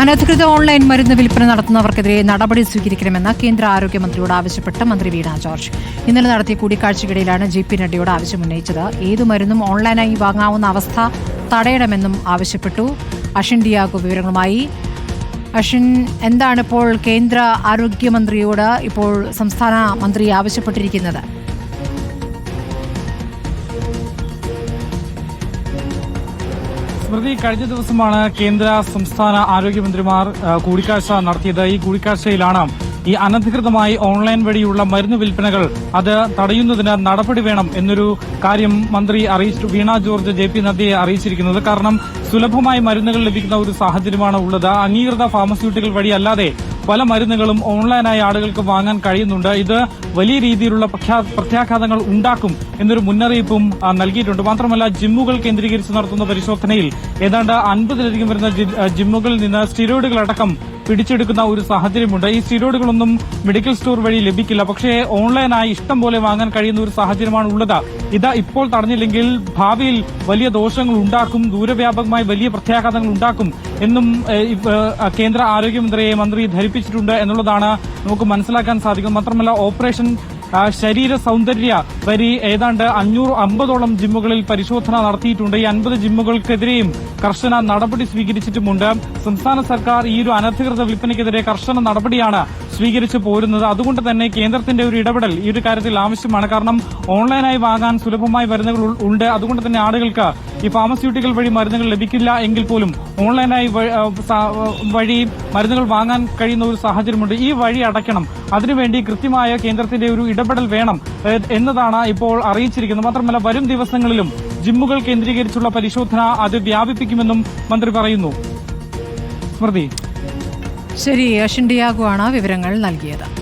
അനധികൃത ഓൺലൈൻ മരുന്ന് വിൽപ്പന നടത്തുന്നവർക്കെതിരെ നടപടി സ്വീകരിക്കണമെന്ന് കേന്ദ്ര ആരോഗ്യമന്ത്രിയോട് ആവശ്യപ്പെട്ട് മന്ത്രി വീണ ജോർജ്. ഇന്നലെ നടത്തിയ കൂടിക്കാഴ്ചയ്ക്കിടയിലാണ് ജെ പി നഡ്ഡയോട് ആവശ്യമുന്നയിച്ചത് ഏതു മരുന്നും ഓൺലൈനായി വാങ്ങാവുന്ന അവസ്ഥ തടയണമെന്നും ആവശ്യപ്പെട്ടു. അഷിൻ ഡിയാഗോ വിവരങ്ങളുമായി. അഷിൻ എന്താണ് ഇപ്പോൾ കേന്ദ്ര ആരോഗ്യമന്ത്രിയോട് ഇപ്പോൾ സംസ്ഥാന മന്ത്രി ആവശ്യപ്പെട്ടിരിക്കുന്നത്? സ്മൃതി കഴിഞ്ഞ ദിവസമാണ് കേന്ദ്ര സംസ്ഥാന ആരോഗ്യമന്ത്രിമാർ കൂടിക്കാഴ്ച നടത്തിയത്. ഈ കൂടിക്കാഴ്ചയിലാണ് ഈ അനധികൃതമായി ഓൺലൈൻ വഴിയുള്ള മരുന്ന് വിൽപ്പനകൾ അത് തടയുന്നതിന് നടപടി വേണം എന്നൊരു കാര്യം മന്ത്രി അറിയിച്ചു. വീണ ജോർജ് ജെ പി നദ്ദയെ അറിയിച്ചിരിക്കുന്നത് കാരണം സുലഭമായി മരുന്നുകൾ ലഭിക്കുന്ന ഒരു സാഹചര്യമാണ് ഉള്ളത്. അംഗീകൃത ഫാർമസ്യൂട്ടിക്കൽ വഴി അല്ലാതെ പല മരുന്നുകളും ഓൺലൈനായി ആളുകൾക്ക് വാങ്ങാൻ കഴിയുന്നുണ്ട്. ഇത് വലിയ രീതിയിലുള്ള പ്രത്യാഘാതങ്ങൾ ഉണ്ടാക്കും എന്നൊരു മുന്നറിയിപ്പും നൽകിയിട്ടുണ്ട്. മാത്രമല്ല ജിമ്മുകൾ കേന്ദ്രീകരിച്ച് നടത്തുന്ന പരിശോധനയിൽ ഏതാണ്ട് അൻപതിലധികം വരുന്ന ജിമ്മുകളിൽ നിന്ന് സ്റ്റിറോയിഡുകളടക്കം പിടിച്ചെടുക്കുന്ന ഒരു സാഹചര്യമുണ്ട്. ഈ സ്റ്റിറോയിഡുകളൊന്നും മെഡിക്കൽ സ്റ്റോർ വഴി ലഭിക്കില്ല. പക്ഷേ ഓൺലൈനായി ഇഷ്ടം പോലെ വാങ്ങാൻ കഴിയുന്ന ഒരു സാഹചര്യമാണ് ഉള്ളത് ഇത് ഇപ്പോൾ തടഞ്ഞില്ലെങ്കിൽ ഭാവിയിൽ വലിയ ദോഷങ്ങൾ ഉണ്ടാക്കും ദൂരവ്യാപകമായി വലിയ പ്രത്യാഘാതങ്ങൾ ഉണ്ടാക്കും എന്നും കേന്ദ്ര ആരോഗ്യമന്ത്രിയെ മന്ത്രി ധരിപ്പിച്ചിട്ടുണ്ട് എന്നുള്ളതാണ് നമുക്ക് മനസ്സിലാക്കാൻ സാധിക്കും. മാത്രമല്ല ഓപ്പറേഷൻ ശരീര സൗന്ദര്യ വരി ഏതാണ്ട് അഞ്ഞൂറ് അമ്പതോളം ജിമ്മുകളിൽ പരിശോധന നടത്തിയിട്ടുണ്ട്. ഈ അൻപത് ജിമ്മുകൾക്കെതിരെയും കർശന നടപടി സ്വീകരിച്ചിട്ടുമുണ്ട്. സംസ്ഥാന സർക്കാർ ഈ ഒരു അനധികൃത വിൽപ്പനയ്ക്കെതിരെ കർശന നടപടിയാണ് സ്വീകരിച്ചു പോരുന്നത് അതുകൊണ്ട് തന്നെ കേന്ദ്രത്തിന്റെ ഒരു ഇടപെടൽ ഈ ഒരു കാര്യത്തിൽ ആവശ്യമാണ്. കാരണം ഓൺലൈനായി വാങ്ങാൻ സുലഭമായി മരുന്നുകൾ ഉണ്ട്. അതുകൊണ്ട് തന്നെ ആളുകൾക്ക് ഈ ഫാർമസ്യൂട്ടിക്കൽ വഴി മരുന്നുകൾ ലഭിക്കില്ല എങ്കിൽ പോലും ഓൺലൈനായി വഴി മരുന്നുകൾ വാങ്ങാൻ കഴിയുന്ന ഒരു സാഹചര്യമുണ്ട്. ഈ വഴി അടയ്ക്കണം. അതിനുവേണ്ടി കൃത്യമായ കേന്ദ്രത്തിന്റെ ഒരു ഇടപെടൽ വേണം എന്നതാണ് ഇപ്പോൾ അറിയിച്ചിരിക്കുന്നത്. മാത്രമല്ല വരും ദിവസങ്ങളിലും ജിമ്മുകൾ കേന്ദ്രീകരിച്ചുള്ള പരിശോധന അത് വ്യാപിപ്പിക്കുമെന്നും മന്ത്രി പറയുന്നു. സ്മൃതി. ശരി അഷിൻ ഡിയാഗോ ആണ് വിവരങ്ങൾ നൽകിയത്.